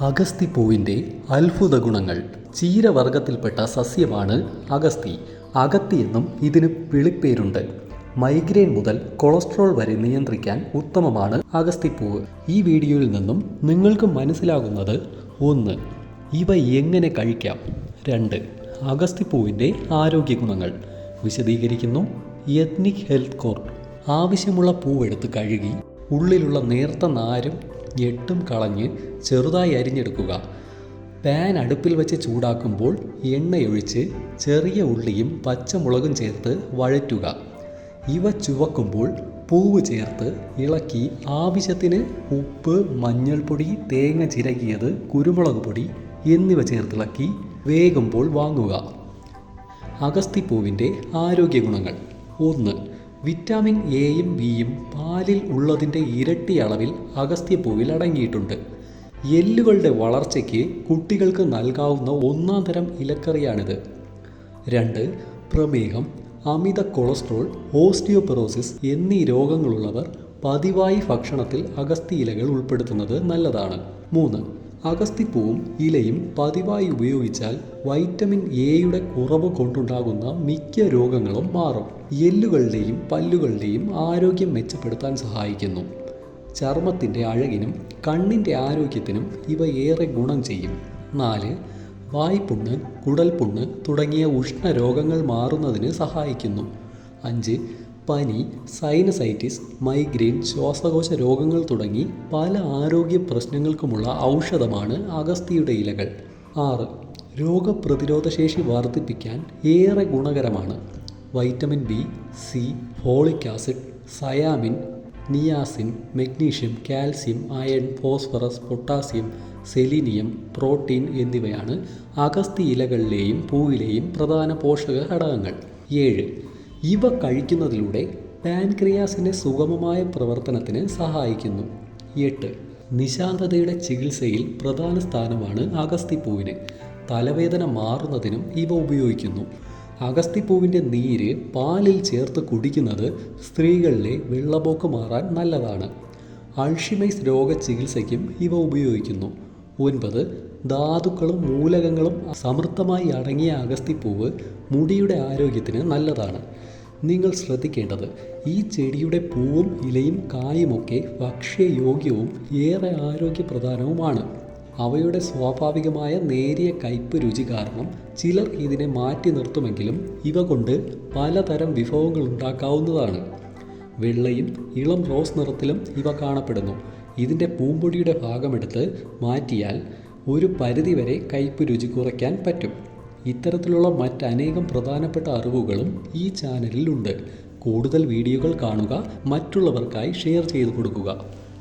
അഗസ്തിപ്പൂവിന്റെ അത്ഭുത ഗുണങ്ങൾ. ചീരവർഗത്തിൽപ്പെട്ട സസ്യമാണ് അഗസ്തി. അഗത്തി എന്നും ഇതിന് വിളിപ്പേരുണ്ട്. മൈഗ്രെയിൻ മുതൽ കൊളസ്ട്രോൾ വരെ നിയന്ത്രിക്കാൻ ഉത്തമമാണ് അഗസ്തിപ്പൂവ് ഈ വീഡിയോയിൽ നിന്നും നിങ്ങൾക്ക് മനസ്സിലാകുന്നത് ഒന്ന് ഇവ എങ്ങനെ കഴിക്കാം? രണ്ട് അഗസ്തിപ്പൂവിന്റെ ആരോഗ്യ ഗുണങ്ങൾ. വിശദീകരിക്കുന്നു. എത്നിക് ഹെൽത്ത് കോർ ആവശ്യമുള്ള പൂവെടുത്ത് കഴുകി ഉള്ളിലുള്ള നേർത്ത നാരും ഞെട്ടും കളഞ്ഞ് ചെറുതായി അരിഞ്ഞെടുക്കുക. പാൻ അടുപ്പിൽ വെച്ച് ചൂടാക്കുമ്പോൾ എണ്ണയൊഴിച്ച് ചെറിയ ഉള്ളിയും പച്ചമുളകും ചേർത്ത് വഴറ്റുക. ഇവ ചുവക്കുമ്പോൾ പൂവ് ചേർത്ത് ഇളക്കി ആവശ്യത്തിന് ഉപ്പ് മഞ്ഞൾപ്പൊടി തേങ്ങ ചിരകിയത് കുരുമുളക് പൊടി എന്നിവ ചേർത്തിളക്കി വേകുമ്പോൾ വാങ്ങുക. അഗസ്തിപ്പൂവിന്റെ ആരോഗ്യ ഗുണങ്ങൾ ഒന്ന് വിറ്റാമിൻ എയും ബിയും പാലിൽ ഉള്ളതിന്റെ ഇരട്ടി അളവിൽ അഗസ്ത്യപ്പൂവിൽ അടങ്ങിയിട്ടുണ്ട്. എല്ലുകളുടെ വളർച്ചയ്ക്ക് കുട്ടികൾക്ക് നൽകാവുന്ന ഒന്നാം തരം ഇലക്കറിയാണിത്. രണ്ട് പ്രമേഹം അമിത കൊളസ്ട്രോൾ ഓസ്റ്റിയോപെറോസിസ് എന്നീ രോഗങ്ങളുള്ളവർ പതിവായി ഭക്ഷണത്തിൽ അഗസ്തി ഇലകൾ ഉൾപ്പെടുത്തുന്നത് നല്ലതാണ്. മൂന്ന് അഗസ്തിപ്പൂവും ഇലയും പതിവായി ഉപയോഗിച്ചാൽ വൈറ്റമിൻ എയുടെ കുറവ് കൊണ്ടുണ്ടാകുന്ന മിക്ക രോഗങ്ങളും മാറും. എല്ലുകളുടെയും പല്ലുകളുടെയും ആരോഗ്യം മെച്ചപ്പെടുത്താൻ സഹായിക്കുന്നു. ചർമ്മത്തിന്റെ അഴകിനും കണ്ണിന്റെ ആരോഗ്യത്തിനും ഇവ ഏറെ ഗുണം ചെയ്യും. നാല് വായ്പുണ്ണ് കുടൽപുണ്ണ് തുടങ്ങിയ ഉഷ്ണരോഗങ്ങൾ മാറുന്നതിന് സഹായിക്കുന്നു. അഞ്ച് പനി സൈനസൈറ്റിസ് മൈഗ്രെയിൻ ശ്വാസകോശ രോഗങ്ങൾ തുടങ്ങി പല ആരോഗ്യ പ്രശ്നങ്ങൾക്കുമുള്ള ഔഷധമാണ് അഗസ്തിയുടെ ഇലകൾ. ആറ് രോഗപ്രതിരോധശേഷി വർദ്ധിപ്പിക്കാൻ ഏറെ ഗുണകരമാണ്. Vitamin B C folic acid thiamine niacin magnesium calcium iron phosphorus potassium selenium protein എന്നിവയാണ് അഗസ്തി ഇലകളിലെയും പൂവിലെയും പ്രധാന പോഷക ഘടകങ്ങൾ. ഏഴ് ഇവ കഴിക്കുന്നതിലൂടെ പാൻക്രിയാസിന്റെ സുഗമമായ പ്രവർത്തനത്തിന് സഹായിക്കുന്നു. എട്ട്. നിശാന്തതയുടെ ചികിത്സയിൽ പ്രധാന സ്ഥാനമാണ് അഗസ്തിപ്പൂവിന്. തലവേദന മാറുന്നതിനും ഇവ ഉപയോഗിക്കുന്നു. അഗസ്തിപ്പൂവിന്റെ നീര് പാലിൽ ചേർത്ത് കുടിക്കുന്നത് സ്ത്രീകളിലെ വെള്ളപോക്ക് മാറാൻ നല്ലതാണ്. അൾഷിമൈസ് രോഗ ചികിത്സയ്ക്കും ഇവ ഉപയോഗിക്കുന്നു. ഒൻപത് ധാതുക്കളും മൂലകങ്ങളും സമൃദ്ധമായി അടങ്ങിയ അഗസ്തിപ്പൂവ് മുടിയുടെ ആരോഗ്യത്തിന് നല്ലതാണ്. നിങ്ങൾ ശ്രദ്ധിക്കേണ്ടത് ഈ ചെടിയുടെ പൂവും ഇലയും കായുമൊക്കെ ഭക്ഷ്യയോഗ്യവും ഏറെ ആരോഗ്യപ്രധാനവുമാണ് അവയുടെ സ്വാഭാവികമായ നേരിയ കയ്പ് രുചി കാരണം ചിലർ ഇതിനെ മാറ്റി നിർത്തുമെങ്കിലും ഇവ കൊണ്ട് പലതരം വിഭവങ്ങൾ ഉണ്ടാക്കാവുന്നതാണ്. വെള്ളയും ഇളം റോസ് നിറത്തിലും ഇവ കാണപ്പെടുന്നു. ഇതിന്റെ പൂമ്പൊടിയുടെ ഭാഗമെടുത്ത് മാറ്റിയാൽ ഒരു പരിധിവരെ കയ്പ് രുചി കുറയ്ക്കാൻ പറ്റും. ഇത്തരത്തിലുള്ള മറ്റനേകം പ്രധാനപ്പെട്ട അറിവുകളും ഈ ചാനലിലുണ്ട്. കൂടുതൽ വീഡിയോകൾ കാണുക മറ്റുള്ളവർക്കായി ഷെയർ ചെയ്തു കൊടുക്കുക.